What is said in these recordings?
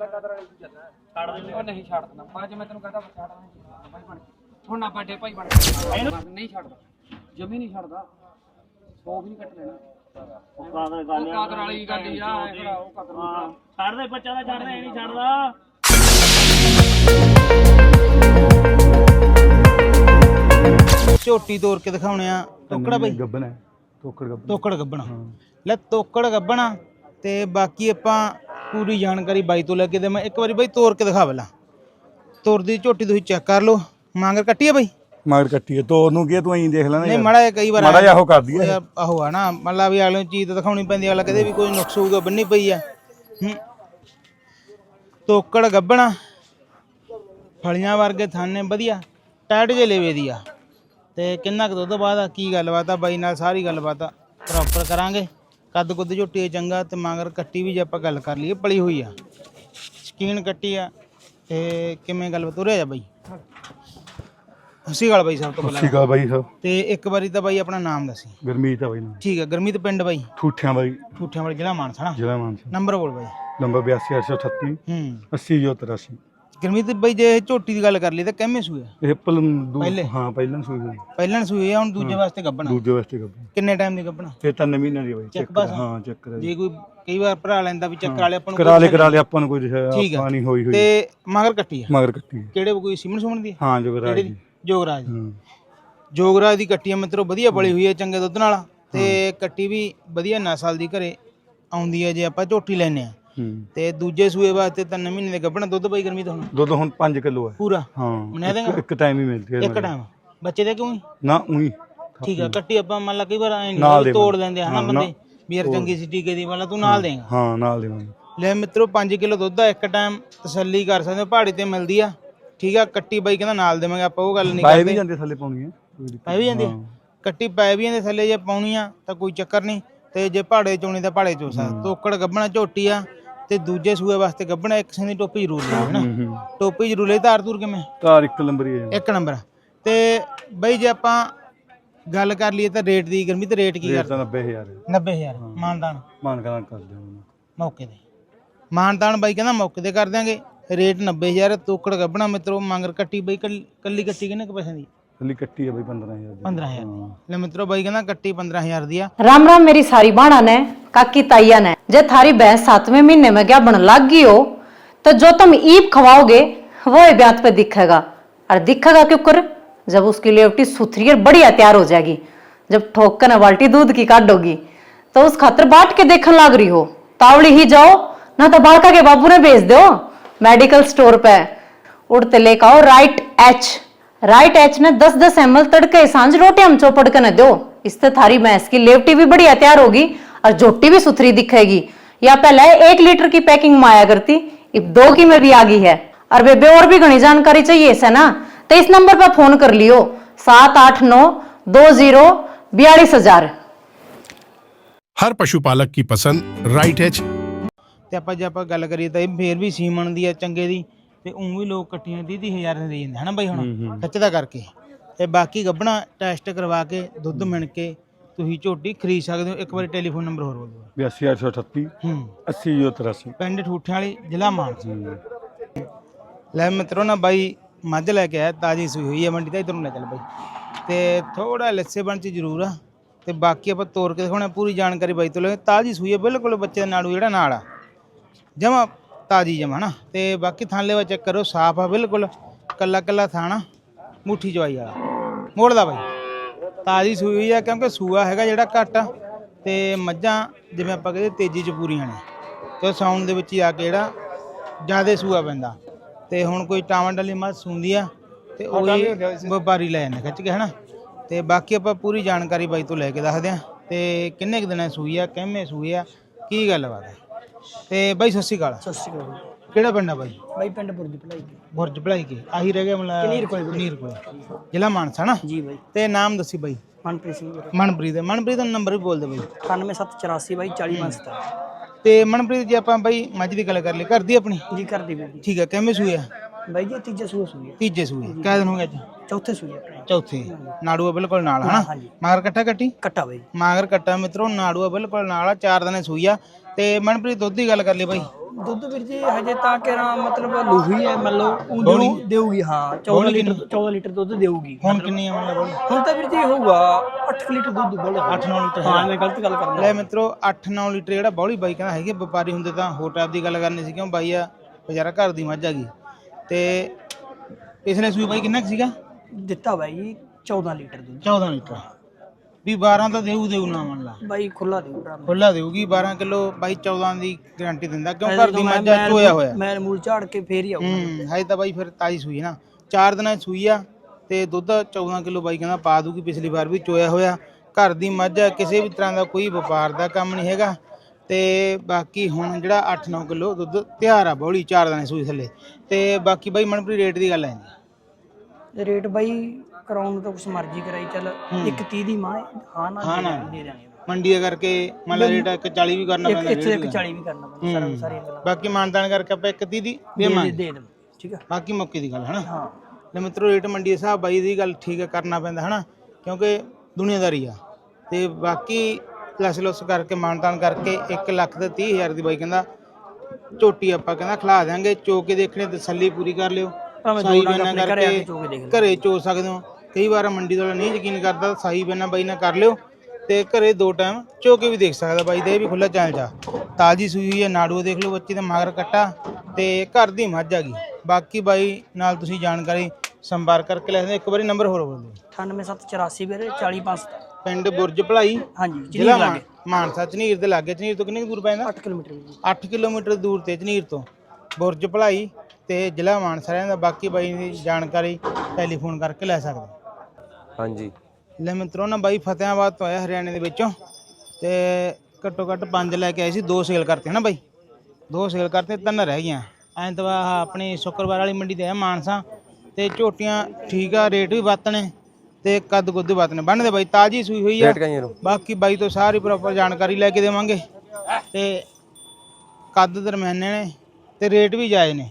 ਉਹ ਨਹੀਂ ਛੱਡਦਾ। ਬਾਅਦ ਚ ਮੈਂ ਤੈਨੂੰ ਕਹਦਾ ਛੱਡ ਨਹੀਂ ਭਾਈ ਬਣ ਕੇ। ਹੁਣ ਨਾ ਬਾਡੇ ਭਾਈ ਬਣ ਕੇ ਨਹੀਂ ਛੱਡਦਾ। ਜਮੀ ਨਹੀਂ ਛੱਡਦਾ। 100 ਵੀ ਨਹੀਂ ਕੱਟ ਲੈਣਾ। ਉਹ ਕਾਦਰ ਉਹ ਗੱਲ ਕਾਦਰ ਵਾਲੀ ਗੱਲ ਹੀ ਆ ਇਹ ਭਰਾ, ਉਹ ਕਾਦਰ ਹਾਂ ਛੱਡ ਦੇ ਬੱਚਾ ਦਾ ਛੱਡ ਦੇ ਇਹ ਨਹੀਂ ਛੱਡਦਾ। ਝੋਟੀ ਤੋੜ ਕੇ ਦਿਖਾਉਣੇ ਆ। ਟੋਕੜਾ ਬਈ। ਗੱਬਨ ਹੈ। ਤੋਕੜ ਗੱਬਨ ਤੋਕੜ ਗੱਬਣਾ। ਲੈ ਤੋਕੜ ਗੱਬਣਾ। ਤੇ ਬਾਕੀ ਆਪਾਂ ਪੂਰੀ ਜਾਣਕਾਰੀ ਬਾਈ ਤੋਂ ਲੈ ਕੇ ਦੇ ਮੈਂ ਇੱਕ ਵਾਰੀ ਬਾਈ ਤੋੜ ਕੇ ਦਿਖਾ ਪਹਿਲਾਂ। ਤੋੜਦੀ ਝੋਟੀ ਤੁਸੀਂ ਚੈੱਕ ਕਰ ਲਓ। ਮਾਂਗਰ ਕੱਟੀ ਆ ਬਾਈ? ਮਗਰ ਕੱਟੀ ਹੈ ਤੋਰ ਨੂੰ ਕੀ ਤੂੰ ਐਂ ਦੇਖ ਲੈਣਾ ਨਹੀਂ ਮਾੜਾ ਕਈ ਵਾਰ ਮਾੜਾ ਉਹ ਕਰਦੀ ਹੋਇਆ ਆਹੋ ਆ ਨਾ ਮਤਲਬ ਵੀ ਅਗਲੇ ਨੂੰ ਚੀਜ਼ ਤਾਂ ਦਿਖਾਉਣੀ ਪੈਂਦੀ ਅਗਲਾ ਕਦੇ ਵੀ ਕੋਈ ਨੁਕਸ ਹੋਊਗਾ ਬੰਨੀ ਪਈ ਆ। ਤੋਕੜ ਗੱਬਣਾ। ਫਲੀਆਂ ਵਰਗੇ ਥਾਨੇ ਵਧੀਆ। ਟਾਈਟ ਜੇ ਲੇਵੇ ਦੀ ਆ। ਤੇ ਕਿੰਨਾ ਕੁ ਦੁੱਧ ਬਾਅਦ ਆ ਕੀ ਗੱਲਬਾਤ ਆ ਬਾਈ ਨਾਲ ਸਾਰੀ ਗੱਲਬਾਤ ਆ। ਪ੍ਰੋਪਰ ਕਰਾਂਗੇ। ਕੱਦ ਕੁੱਦ ਝੋਟੀ ਚੰਗਾ ਤੇ ਮਗਰ ਕੱਟੀ ਵੀ ਜੇ ਆਪਾਂ ਗੱਲ ਕਰ ਲਈਏ ਪਲੀ ਹੋਈ ਆ। ਸਕੀਨ ਕੱਟੀ ਆ ਤੇ ਕਿਵੇਂ ਗੱਲ ਤੁਰਿਆ ਜਾ ਬਾਈ? ਹਸੀ ਗੱਲ ਬਾਈ ਸਭ ਤੋਂ ਪਹਿਲਾਂ। ਅਕਾਲ ਬਾਈ ਸਾਹਿਬ। ਤੇ ਇੱਕ ਵਾਰੀ ਤਾਂ ਬਾਈ ਆਪਣਾ ਨਾਮ ਦੱਸੀ। ਗਰਮੀਤ ਆ ਬਾਈ ਨਾਮ। ਠੀਕ ਹੈ ਗਰਮੀਤ ਪਿੰਡ ਬਾਈ? ਠੂਠਿਆਂ ਬਾਈ। ਠੂਠਿਆਂ ਵਾਲੇ ਜ਼ਿਲ੍ਹਾ ਮਾਨਸਾ ਜ਼ਿਲ੍ਹਾ ਮਾਨਸਾ। ਨੰਬਰ ਬੋਲ ਬਾਈ। ਨੰਬਰ 82838 ਹੂੰ। 80083 ਗਰਮੀਤ ਬਾਈ ਜੇ ਝੋਟੀ ਦੀ ਗੱਲ ਕਰ ਲਈ ਤਾਂ ਕਿੰਮੇ ਸੂਏ ਇਹ ਪਲਮ ਦੂ- ਪਹਿਲੇ? ਹਾਂ ਪਹਿਲਾਂ ਸੂਈ ਹੋਈ ਪਹਿਲਾਂ ਸੂਏ ਆ ਹੁਣ ਦੂਜੇ ਵਾਸਤੇ ਗੱਬਣਾ ਦੂਜੇ ਵਾਸਤੇ ਗੱਬਨ ਕਿੰਨੇ ਟਾਈਮ ਦੀ ਗੱਬਣਾ ਇਹ ਤਾਂ ਨਵੀਂ ਨਾ ਦੀ ਬਾਈ ਚੱਕ ਚੈੱਕ ਬਸ। ਹਾਂ ਚੈੱਕ ਕਰਾ ਜੇ। ਕੋਈ ਕਈ ਵਾਰ ਭਰਾ ਲੈਂਦਾ ਵੀ ਚੱਕਰ ਵਾਲੇ ਆਪਾਂ ਨੂੰ ਕਰਾ ਲੈ ਕਰਾ ਲੈ ਆਪਾਂ ਨੂੰ ਕੋਈ ਠੀਕ ਆ। ਨਹੀਂ ਹੋਈ ਹੋਈ ਤੇ ਮਗਰ ਕੱਟੀ ਆ? ਮਗਰ ਕੱਟੀ ਹੈ। ਕਿਹੜੇ ਕੋਈ ਸਿਮਣ ਸੁਮਣ ਦੀ ਆ? ਹਾਂ ਜੋ ਕਰਾ ਕਿਹੜੀ ਦੀ? ਜੋਗਰਾਜ। ਦੀ। ਹਾਂ। ਜੋਗਰਾਜ ਦੀ ਕੱਟੀ ਆ ਮਿੱਤਰੋ ਵਧੀਆ ਬਲੀ ਹੋਈ ਹੈ ਚੰਗੇ ਦੁੱਧ ਨਾਲ। ਤੇ ਕੱਟੀ ਵੀ ਵਧੀਆ ਨਸਲ ਦੀ ਘਰੇ ਆਉਂਦੀ ਹੈ ਜੇ ਆਪਾਂ ਝੋਟੀ ਲੈਨੇ ਆ। ਹੂੰ। ਤੇ ਦੂਜੇ ਸੂਏ ਵਾਸਤੇ ਤਾਂ ਮਹੀਨੇ ਦੇ ਗੱਬਣਾ ਦੁੱਧ ਬਾਈ ਗਰਮੀ ਤੋਂ ਹੁਣ? ਦੁੱਧ ਹੁਣ 5 ਕਿਲੋ ਹੈ। ਪੂਰਾ? ਹਾਂ। ਮਨਾ ਦੇਗਾ ਇੱਕ- ਇੱਕ ਟਾਈਮ ਹੀ ਮਿਲਦੀ ਹੈ ਇੱਕ ਟਾਈਮ ਬੱਚੇ ਦੇ ਕਿਉਂ ਹੀ? ਨਾ ਉਹੀ। ਠੀਕ ਆ ਕੱਟੀ ਆਪਾਂ ਮੰਨ ਲਾ ਕਈ ਵਾਰ ਐ ਨਾਲ ਨਹੀਂ ਦੇ ਤੋੜ ਆ ਹਨਾ ਬੰਦੇ? ਵੀ ਯਾਰ ਚੰਗੀ ਸੀ ਟੀਕੇ ਦੀ ਮੰਨ ਲਾ ਤੂੰ ਨਾਲ ਦੇਗਾ। ਹਾਂ ਨਾਲ ਦੇਵਾਂਗੇ ਲੈ ਮਿੱਤਰੋ 5 ਕਿਲੋ ਦੁੱਧ ਆ ਇੱਕ ਟਾਈਮ ਤਸੱਲੀ ਕਰ ਸਕਦੇ ਹੋ ਪਹਾੜੀ ਤੇ ਮਿਲਦੀ ਆ। ਠੀਕ ਆ ਕੱਟੀ ਬਾਈ ਕਹਿੰਦਾ ਨਾਲ ਦੇਵਾਂਗੇ ਆਪਾਂ ਉਹ ਗੱਲ ਨਹੀਂ ਪਾਏ ਵੀ ਜਾਂਦੇ ਥੱਲੇ ਪਾਉਣੀ ਹੈ। ਕੋਈ ਦਿੱਕਤ ਪੈ ਵੀ ਜਾਂਦੀ ਆ? ਕੱਟੀ ਪੈ ਵੀ ਜਾਂਦੇ ਥੱਲੇ ਜੇ ਪਾਉਣੀ ਆ ਤਾਂ ਕੋਈ ਚੱਕਰ ਨਹੀਂ। ਤੇ ਜੇ ਪਹਾੜੇ ਚੋਣੀ ਤਾਂ ਪਹਾੜੇ ਚੋ ਸਕਦਾ ਤੋਕੜ ਗੱਬਣਾ ਝੋਟੀ ਆ ਤੇ ਦੂਜੇ ਸੂਏ ਵਾਸਤੇ ਗੱਬਣਾ ਇੱਕ ਸਿੰਘ ਦੀ ਟੋਪੀ ਜ਼ਰੂਰ ਲੈ ਹਨਾ ਹੂੰ ਹੂੰ। ਟੋਪੀ ਜ਼ਰੂਰ ਲੈ ਧਾਰ ਧੂਰ ਕਿਵੇਂ? ਤਾਰ ਇੱਕ ਨੰਬਰ ਹੀ ਹੈ ਇੱਕ ਨੰਬਰ ਤੇ ਬਈ ਜੇ ਆਪਾਂ ਗੱਲ ਕਰ ਲਈਏ ਤਾਂ ਰੇਟ ਦੀ ਗਰਮੀ ਤੇ ਰੇਟ ਕੀ ਕਰਦੇ? ਤਾਂ 90000 ਹੈ। 90000 ਮਾਨਦਾਨ। ਮਾਨ ਕਰਾਂ ਕਰ ਦਿਓ ਮੌਕੇ ਤੇ। ਮਾਨਦਾਨ ਬਾਈ ਕਹਿੰਦਾ ਮੌਕੇ ਤੇ ਕਰ ਦਿਆਂਗੇ। ਰੇਟ 90000 ਤੋਕੜ ਗੱਬਣਾ ਮਿੱਤਰੋ ਮੰਗਰ ਕੱਟੀ ਬਈ ਕੱਲ- ਕੱਲੀ ਕੱਟੀ ਕਿੰਨੇ ਕੁ ਪੈਸੇ ਦੀ? ਥੱਲੀ ਕੱਟੀ ਹੈ ਬਈ 15000 ਦੀ 15000 ਦੀ ਲੈ ਮਿੱਤਰੋ ਬਾਈ ਕਹਿੰਦਾ ਕੱਟੀ 15000 ਦੀ ਆ राम राम मेरी सारी बाणा ने काकी ताइया ने जे थारी भैंस सातवें महीने में क्या बन लाग गई हो तो जो तुम ईप खवाओगे वो ही ब्यात पे दिखेगा और दिखेगा क्यों कर जब उसकी लेवटी सुथरी और बढ़िया तैयार हो जाएगी जब ठोक कर न बाल्टी दूध की काटोगी तो उस खातर बाट के देखने लाग रही हो तावड़ी ही जाओ ना तो बालका के बाबू ने भेज दो मेडिकल स्टोर पे उड़ते लेकर आओ राइट एच राइट एच ने 10 10 एम एल तड़के सांझ रोटी हम चौपड़ के न दो इससे थारी भैंस की लेवटी भी बढ़िया तैयार होगी और झोटी भी सुथरी दिखेगी या पहले एक लीटर की पैकिंग में आया करती अब दो की में भी आ गई है और बेबे और भी घनी जानकारी चाहिए इसे ना तो इस नंबर पर फोन कर लियो सात आठ नौ दो जीरो बयालीस हजार हर पशुपालक की पसंद राइट एच ਤੇ ਆਪਾਂ ਜੇ ਆਪਾਂ ਗੱਲ ਕਰੀਏ ਤਾਂ ਇਹ ਫੇਰ ਵੀ ਸੀਮਨ ਦੀ ਆ ਚੰਗੇ ਦੀ ਤੇ ਉਂ ਵੀ ਲੋਕ ਕੱਟੀਆਂ 30 ਹਜ਼ਾਰ ਦੇ ਜਾਂਦੇ ਹਨਾ ਬਾਈ ਹੁਣ? ਖੱਚਦਾ ਕਰਕੇ। ਤੇ ਬਾਕੀ ਗੱਬਣਾ ਟੈਸਟ ਕਰਵਾ ਕੇ ਦੁੱਧ ਮਿਣ ਕੇ ਤੁਸੀਂ ਝੋਟੀ ਖਰੀਦ ਸਕਦੇ ਹੋ। ਇੱਕ ਵਾਰੀ ਟੈਲੀਫੋਨ ਨੰਬਰ ਹੋਰ ਬੋਲ ਦਿਓ। 82838 ਹੂੰ। 80083 ਪਿੰਡ ਠੂਠਿਆਂ ਵਾਲੀ ਜ਼ਿਲ੍ਹਾ ਮਾਨਸਾ। ਲੈ ਮਿੱਤਰੋ ਨਾ ਬਾਈ ਮੱਝ ਲੈ ਕੇ ਆਇਆ ਤਾਜੀ ਸੂਈ ਹੋਈ ਹੈ ਮੰਡੀ ਤਾਂ ਇਧਰ ਨੂੰ ਲੈ ਚੱਲ ਬਾਈ। ਤੇ ਥੋੜਾ ਲੱਸੇ ਬਣ ਚ ਜ਼ਰੂਰ ਆ। ਤੇ ਬਾਕੀ ਆਪਾਂ ਤੋੜ ਕੇ ਦਿਖਾਉਣਾ ਪੂਰੀ ਜਾਣਕਾਰੀ ਬਾਈ ਤੋਂ ਲੈ ਤਾਜੀ ਸੂਈ ਹੈ ਬਿਲਕੁਲ ਬੱਚੇ ਦਾ ਨਾੜੂ ਜਿਹੜਾ ਨਾਲ ਆ। ਜਮਾ ਤਾਜੀ ਜਮਾ ਨਾ। ਤੇ ਬਾਕੀ ਥਾਲੇ ਵਾ ਚੈੱਕ ਕਰੋ ਸਾਫ਼ ਆ ਬਿਲਕੁਲ। ਕੱਲਾ ਕੱਲਾ ਥਾਣਾ ਮੁੱਠੀ ਜਵਾਈ ਵਾਲਾ। ਮੋੜਦਾ ਬਾਈ। ਤਾਜੀ ਸੂਈ ਆ ਕਿਉਂਕਿ ਸੂਆ ਹੈਗਾ ਜਿਹੜਾ ਘੱਟ ਤੇ ਮੱਝਾਂ ਜਿਵੇਂ ਆਪਾਂ ਕਹਿੰਦੇ ਤੇਜ਼ੀ ਚ ਪੂਰੀਆਂ ਨੇ। ਤੇ ਸਾਊਂਡ ਦੇ ਵਿੱਚ ਹੀ ਆ ਕੇ ਜਿਹੜਾ ਜਿਆਦੇ ਸੂਆ ਪੈਂਦਾ। ਤੇ ਹੁਣ ਕੋਈ ਟਾਵਨ ਡਲੀ ਮੱਝ ਸੁੰਦੀ ਆ ਤੇ ਉਹੀ ਵਪਾਰੀ ਲੈ ਜਾਂਦੇ ਖਿੱਚ ਕੇ ਹਨਾ। ਤੇ ਬਾਕੀ ਆਪਾਂ ਪੂਰੀ ਜਾਣਕਾਰੀ ਬਾਈ ਤੋਂ ਲੈ ਕੇ ਦੱਸਦੇ ਆ। ਤੇ ਕਿੰਨੇ ਕੁ ਦਿਨਾਂ ਸੂਈ ਆ ਕਿੰਨੇ ਸੂਈ ਆ ਕੀ ਗੱਲਬਾਤ ਹੈ ਤੇ ਬਾਈ ਸਤਿ ਸ਼੍ਰੀ ਅਕਾਲ। ਸਤਿ ਸ਼੍ਰੀ ਅਕਾਲ ਕਿਹੜਾ ਪਿੰਡ ਆ ਬਾਈ? ਬਾਈ ਪਿੰਡ ਬੁਰਜ ਭਲਾਈ ਬੁਰਜ ਭਲਾਈ ਕੇ। ਆਹੀ ਰਹਿ ਗਿਆ ਮਤਲਬ ਕਨੀਰ ਕੋਲੇ ਕਨੀਰ ਕੋਲੇ। ਜ਼ਿਲ੍ਹਾ ਮਾਨਸਾ ਨਾ? ਜੀ ਬਾਈ। ਤੇ ਨਾਮ ਦੱਸੀ ਬਾਈ। ਮਨਪ੍ਰੀਤ ਸਿੰਘ ਮਨਪ੍ਰੀਤ ਮਨਪ੍ਰੀਤ ਦਾ ਨੰਬਰ ਵੀ ਬੋਲ ਦੇ ਬਾਈ। 9784 ਬਾਈ 40 ਤੇ ਮਨਪ੍ਰੀਤ ਜੀ ਆਪਾਂ ਬਾਈ ਮੱਝ ਦੀ ਗੱਲ ਕਰ ਲਈ। ਘਰ ਦੀ ਆਪਣੀ? ਜੀ ਕਰਦੀ ਬਾਈ। ਜੀ ਠੀਕ ਹੈ ਕਿਵੇਂ ਸੂਈ ਆ? ਬਾਈ ਜੀ ਤੀਜੇ ਸੂਏ ਸੂਏ ਤੀਜੇ ਸੂਏ ਕਿਹ ਦਿਨ ਹੋ ਗਏ ਅੱਜ? ਚੌਥੇ ਸੂਏ ਆਪਣੇ ਚੌਥੇ। ਨਾੜੂਆ ਬਿਲਕੁਲ ਨਾਲ ਹਨਾ? ਹਾਂਜੀ। ਮਾਗਰ ਕੱਟਾ ਕੱਟੀ? ਕੱਟਾ ਬਾਈ। ਮਾਗਰ ਕੱਟਾ ਮਿੱਤਰੋ ਨਾੜੂਆ ਬਿਲਕੁਲ ਨਾਲ ਆ ਚਾਰ ਦਿਨੇ ਸੂਈ ਆ। ਤੇ ਮਨਪ੍ਰੀਤ ਦੁੱਧ ਦੀ ਗੱਲ ਕਰ ਲਈ ਬਾਈ। ਦੁੱਧ ਵੀਰ ਜੀ ਹਜੇ ਤਾਂ ਕਿ ਨਾ ਮਤਲਬ ਲੋਹੀ ਹੈ ਮੰਨ ਲਓ ਉਹ ਦੇਊ- ਦੇਊਗੀ ਹਾਂ 14 ਲੀਟਰ 14 ਲੀਟਰ ਦੁੱਧ ਦੇਊਗੀ। ਹੁਣ ਕਿੰਨੀ ਆ ਮੰਨ ਲਓ ਬੋਲੀ? ਹੁਣ ਤਾਂ ਵੀਰ ਜੀ ਹੋਊਗਾ 8 ਲੀਟਰ ਦੁੱਧ ਬੋਲੇ 8-9 ਲੀਟਰ ਹਾਂ। ਮੈਂ ਗਲਤ ਗੱਲ ਕਰਦਾ। ਲੈ ਮਿੱਤਰੋ 8-9 ਲੀਟਰ ਜਿਹੜਾ ਬੌਲੀ ਬਾਈ ਕਹਿੰਦਾ ਹੈਗੇ ਵਪਾਰੀ ਹੁੰਦੇ ਤਾਂ ਹੋਰ ਟਾਈਪ ਦੀ ਗੱਲ ਕਰਨੀ ਸੀ ਕਿਉਂ ਬਾਈ ਆ ਵਿਚਾਰਾ ਘਰ ਦੀ ਮੱਝ ਆ ਗਈ ਤੇ ਪਿਛਲੇ ਸੂਈ ਬਾਈ ਕਿੰਨਾ ਕੁ ਸੀਗਾ? ਦਿੱਤਾ ਬਾਈ 14 ਲੀਟਰ ਦੁੱਧ। 14 ਲੀਟਰ। ਵੀ 12 ਤਾਂ ਦੇਊ ਦੇਊ ਨਾ ਮੰਨ ਲਾ। ਬਾਈ ਖੁੱਲਾ ਦੇਊ ਭਰਾ। ਖੁੱਲਾ ਦੇਊਗੀ 12 ਕਿਲੋ ਬਾਈ 14 ਦੀ ਗਾਰੰਟੀ ਦਿੰਦਾ ਕਿਉਂ ਘਰ ਦੀ ਮੱਝ ਆ ਚੋਇਆ ਹੋਇਆ। ਮੈਂ ਮੂਲ ਝਾੜ ਕੇ ਫੇਰ ਹੀ ਆਊਗਾ। ਹੂੰ ਹਾਈ ਤਾਂ ਬਾਈ ਫਿਰ ਤਾਜੀ ਸੂਈ ਨਾ। ਚਾਰ ਦਿਨਾਂ ਦੀ ਸੂਈ ਆ ਤੇ ਦੁੱਧ 14 ਕਿਲੋ ਬਾਈ ਕਹਿੰਦਾ ਪਾ ਦੂਗੀ ਪਿਛਲੀ ਵਾਰ ਵੀ ਚੋਇਆ ਹੋਇਆ। ਘਰ ਦੀ ਮੱਝ ਆ ਕਿਸੇ ਵੀ ਤਰ੍ਹਾਂ ਦਾ ਕੋਈ ਵਪਾਰ ਦਾ ਕੰਮ ਨਹੀਂ ਹੈਗਾ। ਤੇ ਬਾਕੀ ਹੁਣ ਜਿਹੜਾ 8-9 ਕਿਲੋ ਦੁੱਧ ਤਿਆਰ ਆ ਬੌਲੀ ਚਾਰ ਦਿਨਾਂ ਦੀ ਸੂਈ ਥੱਲੇ। ਤੇ ਬਾਕੀ ਬਾਈ ਮਨਪ੍ਰੀਤ ਰੇਟ ਦੀ ਗੱਲ ਹੈ ਤੇ ਰੇਟ ਬਾਈ ਕਰਾਉਣ ਨੂੰ ਤਾਂ ਕੁਛ ਮਰਜ਼ੀ ਕਰਾਈ ਚੱਲ ਇੱਕ 30 ਦੀ ਮਾਂ ਹੈ, ਹਾਂ ਨਾ ਹਾਂ ਨਾ। ਦੇ ਦਾਂਗੇ ਮੰਡੀ ਦਾ ਕਰਕੇ ਮੰਨ ਲਾ ਰੇਟ 140 ਵੀ ਕਰਨਾ ਇੱਕ ਪੈਂਦਾ ਇੱਥੇ ਰੇਟ ਇੱਕ ਦਾ। 40 ਵੀ ਕਰਨਾ ਪੈਂਦਾ ਸਾਰਾ ਸਾਰੀਆਂ ਗੱਲਾਂ। ਬਾਕੀ ਮਾਨਦਾਨ ਕਰਕੇ ਆਪਾਂ ਇੱਕ 30 ਦੀ ਦੇ ਦੇ ਦੇ ਠੀਕ ਆ। ਬਾਕੀ ਮੌਕੇ ਦੀ ਗੱਲ ਹੈ ਨਾ ਹਾਂ। ਲੈ ਮਿੱਤਰੋ ਰੇਟ ਮੰਡੀ ਦੇ ਹਿਸਾਬ ਬਾਈ ਦੀ ਗੱਲ ਠੀਕ ਹੈ ਕਰਨਾ ਪੈਂਦਾ ਹਨਾ? ਕਿਉਂਕਿ ਦੁਨੀਆਦਾਰੀ ਆ। ਤੇ ਬਾਕੀ ਲਸ ਲੁਸ ਕਰਕੇ ਮਾਨਤਾਨ ਕਰਕੇ 1 ਲੱਖ ਤੇ 30 ਹਜ਼ਾਰ ਦੀ ਬਾਈ ਕਹਿੰਦਾ ਝੋਟੀ ਆਪਾਂ ਕਹਿੰਦਾ ਖਿਲਾ ਦਿਆਂਗੇ। ਚੋ ਕੇ ਦੇਖਣੇ ਤਸੱਲੀ ਪੂਰੀ ਕਰ ਲਿਓ। ਭਾਵੇਂ ਸਾਈ ਡੰਗ ਬੈਨਾ ਆਪਣੇ ਘਰੇ ਆ ਕੇ ਕਰਕੇ ਚੋ ਕੇ ਦੇਖ ਲਓ। ਘਰੇ ਚੋ ਸਕਦੇ ਹੋ। ਕਈ ਵਾਰ ਮੰਡੀ ਵਾਲਾ ਨਹੀਂ ਯਕੀਨ ਕਰਦਾ ਸਾਈ ਬੈਨਾ ਬਾਈ ਨਾਲ ਕਰ ਲਿਓ ਤੇ ਘਰੇ ਦੋ ਟਾਈਮ ਚੋ ਕੇ ਵੀ ਦੇਖ ਸਕਦਾ ਬਾਈ ਦਾ ਇਹ ਵੀ ਖੁੱਲਾ ਚੈਨਲ ਆ ਤਾਜੀ ਸੂਈ ਹੋਈ ਹੈ ਨਾੜੂ ਦੇਖ ਲਓ ਬੱਚੇ ਦੇ ਮਗਰ ਕੱਟਾ ਤੇ ਘਰ ਦੀ ਮੱਝ ਆ ਗਈ। ਬਾਕੀ ਬਾਈ ਨਾਲ ਤੁਸੀਂ ਜਾਣਕਾਰੀ ਸੰਪਰਕ ਕਰਕੇ ਲੈ ਸਕਦੇ ਹੋ। ਇੱਕ ਵਾਰੀ ਨੰਬਰ ਹੋਰ ਬੋਲ ਦਿਓ। 98784 ਵੀਰੇ 405 ਪਿੰਡ ਬੁਰਜ ਭਲਾਈ। ਹਾਂਜੀ ਜ਼ਿਲ੍ਹਾ ਲੱਗੇ ਮਾਨਸਾ ਝਨੀਰ ਦੇ ਲਾਗੇ। ਝਨੀਰ ਤੋਂ ਕਿੰਨੀ ਕੁ ਦੂਰ ਪੈਂਦਾ? 8 ਕਿਲੋਮੀਟਰ। ਵੀਰ ਜੀ 8 ਕਿਲੋਮੀਟਰ ਦੂਰ ਤੇ ਝਨੀਰ ਤੋਂ। ਬੁਰਜ ਭਲਾਈ। ਤੇ ਜ਼ਿਲ੍ਹਾ ਮਾਨਸਾ ਰਹਿੰਦਾ ਬਾਕੀ ਬਾਈ ਦੀ ਜਾਣਕਾਰੀ ਟੈਲੀਫੋਨ ਕਰਕੇ ਲੈ ਸਕਦੇ। ਹਾਂਜੀ। ਲੈ ਮਿੱਤਰੋ ਨਾ ਬਾਈ ਫਤਿਆਬਾਦ ਤੋਂ ਆਇਆ ਹਰਿਆਣੇ ਦੇ ਵਿੱਚੋਂ ਤੇ ਘੱਟੋ ਘੱਟ ਪੰਜ ਲੈ ਕੇ ਆਏ ਸੀ ਦੋ ਸੇਲ ਕਰਤੇ ਹਨਾ ਬਾਈ। ਦੋ ਸੇਲ ਕਰਤੇ ਤਿੰਨ ਰਹਿ ਗਈਆਂ। ਐਤਵਾਰ ਆਹ ਆਪਣੀ ਸ਼ੁੱਕਰਵਾਰ ਵਾਲੀ ਮੰਡੀ ਤੇ ਆ ਮਾਨਸਾ ਤੇ ਝੋਟੀਆਂ ਠੀਕ ਆ ਰੇਟ ਵੀ ਵੱਧ ਨੇ ਤੇ ਕੱਦ ਵੀ ਵੱਧ ਨੇ। ਬੰਨਦੇ ਬਾਈ ਤਾਜੀ ਸੂਈ ਹੋਈ ਆ। ਰੇਟ ਨੂੰ? ਬਾਕੀ ਬਾਈ ਤੋਂ ਸਾਰੀ ਪ੍ਰੋਪਰ ਜਾਣਕਾਰੀ ਲੈ ਕੇ ਦੇਵਾਂਗੇ ਤੇ ਕੱਦ ਦਰਮਿਆਨੇ ਨੇ ਤੇ ਰੇਟ ਵੀ ਜਾਇਜ਼ ਨੇ।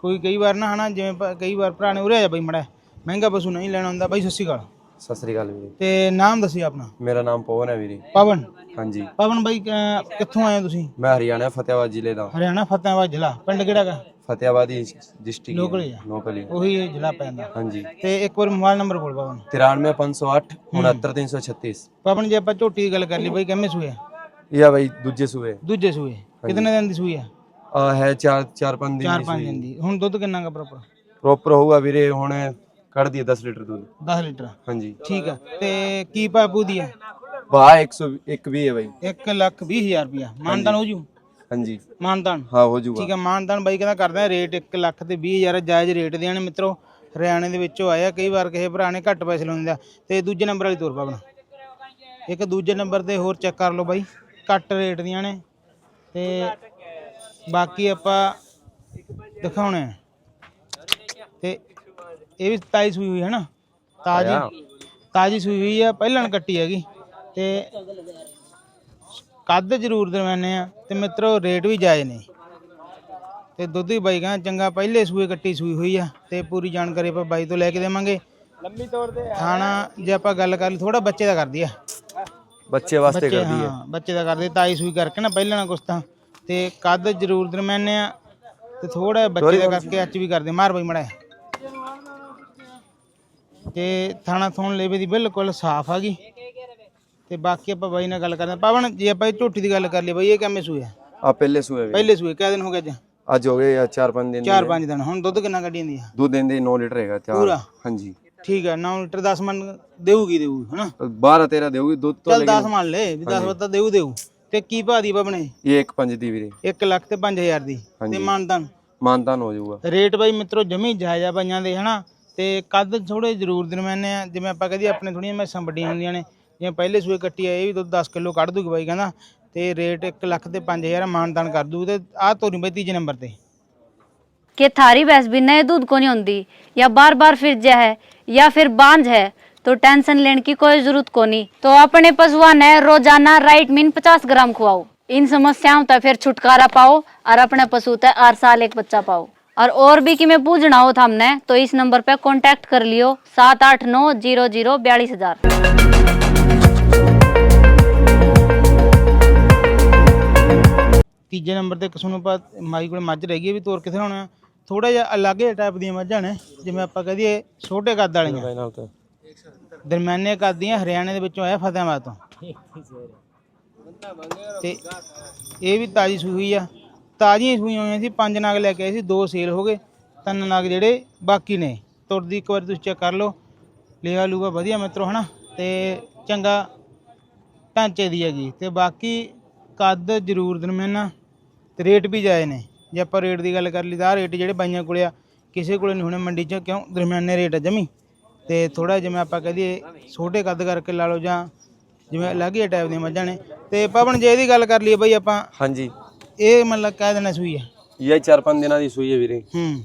ਕੋਈ ਕਈ ਵਾਰ ਨਾ ਹਨਾ ਜਿਵੇਂ ਪ- ਕਈ ਵਾਰ ਭਰਾ ਨੇ ਉਰੇ ਆ ਜਾ ਬਾਈ ਮੜਾ ਮਹਿੰਗਾ ਪਸ਼ੂ ਨਹੀਂ ਲੈਣਾ ਹੁੰਦਾ ਬਾਈ ਸਤਿ ਸ਼੍ਰੀ ਅਕਾਲ। ਸਤਿ ਸ੍ਰੀ ਅਕਾਲ ਵੀਰੇ। ਤੇ ਨਾਮ ਦੱਸਿਓ ਆਪਣਾ। ਮੇਰਾ ਨਾਮ ਪਵਨ ਹੈ ਵੀਰੇ। ਪਵਨ? ਹਾਂਜੀ। ਪਵਨ ਬਾਈ ਅਹ, ਕਿੱਥੋਂ ਆਏ ਹੋ ਤੁਸੀਂ? ਮੈਂ ਹਰਿਆਣਾ ਫਤਿਆਬਾਦ ਜ਼ਿਲ੍ਹੇ ਦਾ। ਹਰਿਆਣਾ ਫਤਿਆਬਾਦ ਜ਼ਿਲ੍ਹਾ। ਪਿੰਡ ਕਿਹੜਾ ਗਾ ਫਤਿਆਬਾਦ ਹੀ ਡਿਸਟ੍ਰਿਕਟ ਲੋਕਲ ਹੀ ਆ। ਲੋਕਲ ਹੀ ਉਹੀ ਇਹ ਜ਼ਿਲ੍ਹਾ ਪੈਂਦਾ। ਹਾਂਜੀ। ਤੇ ਇੱਕ ਵਾਰ ਮੋਬਾਈਲ ਨੰਬਰ ਬੋਲ ਪਵਨ। 93508 69336 ਪਵਨ ਜੇ ਆਪਾਂ ਝੋਟੀ ਦੀ ਗੱਲ ਕਰ ਲਈ ਬਾਈ ਕਿੰਨੇ ਸੂਏ ਆ? ਇਹ ਆ ਬਾਈ ਦੂਜੇ ਸੂਏ। ਦੂਜੇ ਸੂਏ। ਕਿਤਨੇ ਦਿਨ ਦੀ ਸੂਈ ਆ? ਆ ਹੈ 4 4 5 ਦਿਨ ਚਾਰ ਦੀ ਪੰਜ ਦਿਨ ਦੀ। ਹੁਣ ਦੁੱਧ ਕਿੰਨਾ ਗਾ ਪ੍ਰੋਪਰ ਪ੍ਰੋਪਰ ਹੋਊਗਾ ਵੀਰੇ ਹੁਣ ਕੱਢ ਦਈਏ 10 ਲੀਟਰ ਦੁੱਧ। 10 ਲੀਟਰ। ਹਾਂਜੀ। ਠੀਕ ਆ। ਤੇ ਕੀ ਪਾਪੂ ਦੀ ਆ? ਵਾਹ 101 ਵੀ ਹੈ ਬਾਈ। 1 ਲੱਖ 20 ਹਜ਼ਾਰ ਰੁਪਿਆ ਮਾਨਦਾਨ ਹੋ ਜੂ? ਹਾਂਜੀ। ਮਾਨਦਾਨ? ਹਾਂ ਹੋ ਜਾਊਗਾ ਠੀਕ ਆ ਮਾਨਦਾਨ ਬਾਈ ਕਹਿੰਦਾ ਕਰਦੇ ਆ ਰੇਟ 1 ਲੱਖ ਤੇ 20 ਹਜ਼ਾਰ ਜਾਇਜ਼ ਰੇਟ ਦੇ ਨੇ ਮਿੱਤਰੋ। ਹਰਿਆਣੇ ਦੇ ਵਿੱਚੋਂ ਆਇਆ ਕਈ ਵਾਰ ਕਿਸੇ ਭਰਾ ਨੇ ਘੱਟ ਪੈਸੇ ਲਾਉਂਦੇ ਆ। ਤੇ ਦੂਜੇ ਨੰਬਰ ਵਾਲੀ ਤੋਰ ਪਾਵਣਾ ਇੱਕ ਦੂਜੇ ਨੰਬਰ ਤੇ ਹੋਰ ਚੈੱਕ ਕਰ ਲਓ ਬਾਈ। ਘੱਟ ਰੇਟ ਦੀਆਂ ਨੇ। ਤੇ ਬਾਕੀ ਆਪਾਂ ਦਿਖਾਉਣੇ ਆ। ਤੇ ਇਹ ਵੀ ਤਾਜੀ ਸੂਈ ਹੋਈ ਹੈ ਨਾ? ਤਾਜੀ। ਤਾਜੀ ਸੂਈ ਹੋਈ ਆ ਪਹਿਲਾਂ ਕੱਟੀ ਹੈਗੀ। ਤੇ ਕੱਦ ਜ਼ਰੂਰ ਦਰਮਿਆਨੇ ਆ। ਤੇ ਮਿੱਤਰੋ ਰੇਟ ਵੀ ਜਾਇਜ਼ ਨੇ। ਤੇ ਦੁੱਧ ਵੀ ਬਾਈ ਕਹਿੰਦਾ ਚੰਗਾ ਪਹਿਲੇ ਸੂਏ ਕੱਟੀ ਸੂਈ ਹੋਈ ਆ। ਤੇ ਪੂਰੀ ਜਾਣਕਾਰੀ ਆਪਾਂ ਬਾਈ ਤੋਂ ਲੈ ਕੇ ਦੇਵਾਂਗੇ। ਲੰਮੀ ਤੌਰ ਤੇ ਖਾਣਾ ਜੇ ਆਪਾਂ ਗੱਲ ਕਰ ਲਈ ਥੋੜਾ ਬੱਚੇ ਦਾ ਕਰਦੀ ਆ। ਬੱਚੇ ਵਾਸਤੇ ਬੱਚੇ ਕਰਦੀ ਹੈ ਹਾਂ ਬੱਚੇ ਦਾ ਕਰਦੇ ਤਾਈ ਸੂਈ ਕਰਕੇ ਨਾ ਪਹਿਲਾਂ ਨਾ ਕੁਛ ਤਾਂ ਤੇ ਕੱਦ ਜ਼ਰੂਰ ਦਰਮਿਆਨੇ ਆ ਤੇ ਥੋੜਾ ਬੱਚੇ ਦਾ ਕਰਕੇ ਅੱਜ ਵੀ ਕਰਦੇ ਮਾਰ ਬਾਈ ਮੜਾ ਤੇ ਥਾਣਾ ਥੋਣ ਲੇਵੇ ਦੀ ਬਿਲਕੁਲ ਸਾਫ਼ ਆ ਗਈ। ਤੇ ਬਾਕੀ ਆਪਾਂ ਬਾਈ ਨਾਲ ਗੱਲ ਕਰਦੇ ਹਾਂ। ਪਵਨ ਜੇ ਆਪਾਂ ਇਹ ਝੋਟੀ ਦੀ ਗੱਲ ਕਰ ਲਈ ਬਾਈ ਇਹ ਕਿਵੇਂ ਸੂਇਆ ਆ? ਪਹਿਲੇ ਸੂਏ ਵੀ। ਪਹਿਲੇ ਸੂਏ ਕਿਆ ਦਿਨ ਹੋ ਗਏ ਅੱਜ? ਅੱਜ ਹੋ ਗਏ 4-5 ਦਿਨ ਚਾਰ ਪੰਜ ਦਿਨ ਹੁਣ ਦੁੱਧ ਕਿੰਨਾ ਕੱਢੀ ਜਾਂਦੀ ਆ? ਦੋ ਦਿਨ ਦੇ 9 ਲੀਟਰ ਹੈਗਾ ਚਾਰ। ਪੂਰਾ? ਹਾਂਜੀ। ਠੀਕ ਆ 9 ਲੀਟਰ 10 ਮਣ ਦੇਊਗੀ ਦੇਊ ਹਨਾ? 12 13 ਦੇਊਗੀ ਦੁੱਧ ਤੋਂ ਚੱਲ 10 ਮੰਨ ਲੈ ਵੀ 10 ਬੱਤਾ ਦੇਊ ਦੇਊ। ਤੇ ਕੀ ਭਾਅ ਦੀ ਬਣੇ ਇਹ 1 5 ਦੀ ਵੀਰੇ 1 ਲੱਖ ਤੇ 5000 ਦੀ ਤੇ ਮਾਨਦਾਨ ਮਾਨਤਾਨ ਹੋ ਜਾਊਗਾ ਰੇਟ ਬਾਈ ਮਿੱਤਰੋ ਜਮੀ ਜਾਇਜ਼ਾ ਬਾਈਆਂ ਦੇ ਹਨਾ ਤੇ ਕੱਦ ਥੋੜੇ ਜ਼ਰੂਰ ਦਰਮਿਆਨੇ ਆ ਜਿਵੇਂ ਆਪਾਂ ਕਹਦੇ ਆਪਣੇ ਥੋੜੀਆਂ ਮੈਸਾਂ ਵੱਡੀਆਂ ਹੁੰਦੀਆਂ ਨੇ ਜਿਵੇਂ ਪਹਿਲੇ ਸੂਏ ਕੱਟੀ ਆ ਇਹ ਵੀ ਦੁੱਧ 10 ਕਿਲੋ ਕੱਢ ਦੂਗੀ ਬਾਈ ਕਹਿੰਦਾ ਤੇ ਰੇਟ 1 ਲੱਖ ਤੇ 5000 ਮਾਨਦਾਨ ਕਰ ਦੂ ਤੇ ਆਹ ਤੋਰੀ ਬਾਈ ਤੀਜੇ ਨੰਬਰ ਤੇ कि थारी भैंस भी नए दूध को नहीं होती या बार बार फिर जा है या फिर बांझ है तो टेंशन लेने की कोई जरूरत को नहीं तो अपने पशुआ ने रोजाना राइट मीन 50 ग्राम खुआओ इन समस्याओं तक फिर छुटकारा पाओ और अपने पशु तक हर साल एक बच्चा पाओ और और भी कि मैं पूछना हो था हमने तो इस नंबर पे कांटेक्ट कर लियो सात आठ नौ जीरो जीरो बयालीस हजार ਤੀਜੇ ਨੰਬਰ ਤੇ ਕਿਸ ਨੂੰ ਆਪਾਂ ਮਾਈ ਕੋਲ ਮੱਝ ਰਹਿ ਗਈ ਇਹ ਵੀ ਤੋਰ ਕਿੱਥੇ ਹੋਣਾ ਥੋੜਾ ਜਿਹਾ ਅਲੱਗ ਟਾਈਪ ਦੀਆਂ ਮੱਝਾਂ ਨੇ ਜਿਵੇਂ ਆਪਾਂ ਕਹਿ ਦਈਏ ਛੋਟੇ ਕੱਦ ਵਾਲੀਆਂ ਨਾਲ ਤਾਂ ਦਰਮਿਆਨੇ ਕੱਦ ਦੀਆਂ ਹਰਿਆਣੇ ਦੇ ਵਿੱਚੋਂ ਆਇਆ ਫਤਿਆਬਾਦ ਤੋਂ। ਤੇ ਇਹ ਵੀ ਤਾਜੀ ਸੂਈ ਆ। ਤਾਜ਼ੀਆਂ ਸੂਈਆਂ ਹੋਈਆਂ ਸੀ, ਪੰਜ ਨਗ ਲੈ ਕੇ ਆਏ ਸੀ, ਦੋ ਸੇਲ ਹੋ ਗਏ, ਤਿੰਨ ਨਗ ਜਿਹੜੇ ਬਾਕੀ ਨੇ। ਤੁਰਦੀ ਇੱਕ ਵਾਰੀ ਤੁਸੀਂ ਚੈੱਕ ਕਰ ਲਓ। ਲਿਆ ਲੂਗਾ ਵਧੀਆ ਮਿੱਤਰੋ, ਹਨਾ? ਤੇ ਚੰਗਾ ਢਾਂਚੇ ਦੀ ਹੈਗੀ। ਤੇ ਬਾਕੀ ਕੱਦ ਜ਼ਰੂਰ ਦਰਮਿਆਨਾ, ਤੇ ਰੇਟ ਵੀ ਜਾਏ ਨੇ। ਜੇ ਆਪਾਂ ਰੇਟ ਦੀ ਗੱਲ ਕਰ ਲਈ, ਤਾਂ ਰੇਟ ਜਿਹੜੇ ਬਾਈਆਂ ਕੋਲੇ ਆ, ਕਿਸੇ ਕੋਲੇ ਨਹੀਂ ਹੋਣੇ, ਮੰਡੀ 'ਚ ਕਿਉਂ? ਦਰਮਿਆਨੇ ਰੇਟ ਆ ਜਮੀ। ਤੇ ਥੋੜਾ ਜਿਵੇਂ ਆਪਾਂ ਕਹਿ ਦਈਏ ਛੋਟੇ ਕੱਦ ਕਰਕੇ ਲਾ ਲਓ ਜਾਂ ਜਿਵੇਂ ਅਲੱਗ ਹੀ ਟਾਈਪ ਦੀਆਂ ਮੱਝਾਂ ਨੇ। ਤੇ ਪਵਨ ਜੇ ਇਹਦੀ ਗੱਲ ਕਰ ਲਈਏ ਬਈ ਆਪਾਂ ਹਾਂਜੀ। ਇਹ ਮਤਲਬ ਕਹਿ ਦੇਣਾ ਸੂਈ ਆ। ਇਹ ਚਾਰ ਪੰਜ ਦਿਨਾਂ ਦੀ ਸੂਈ ਹੈ ਵੀਰੇ। ਹੂੰ।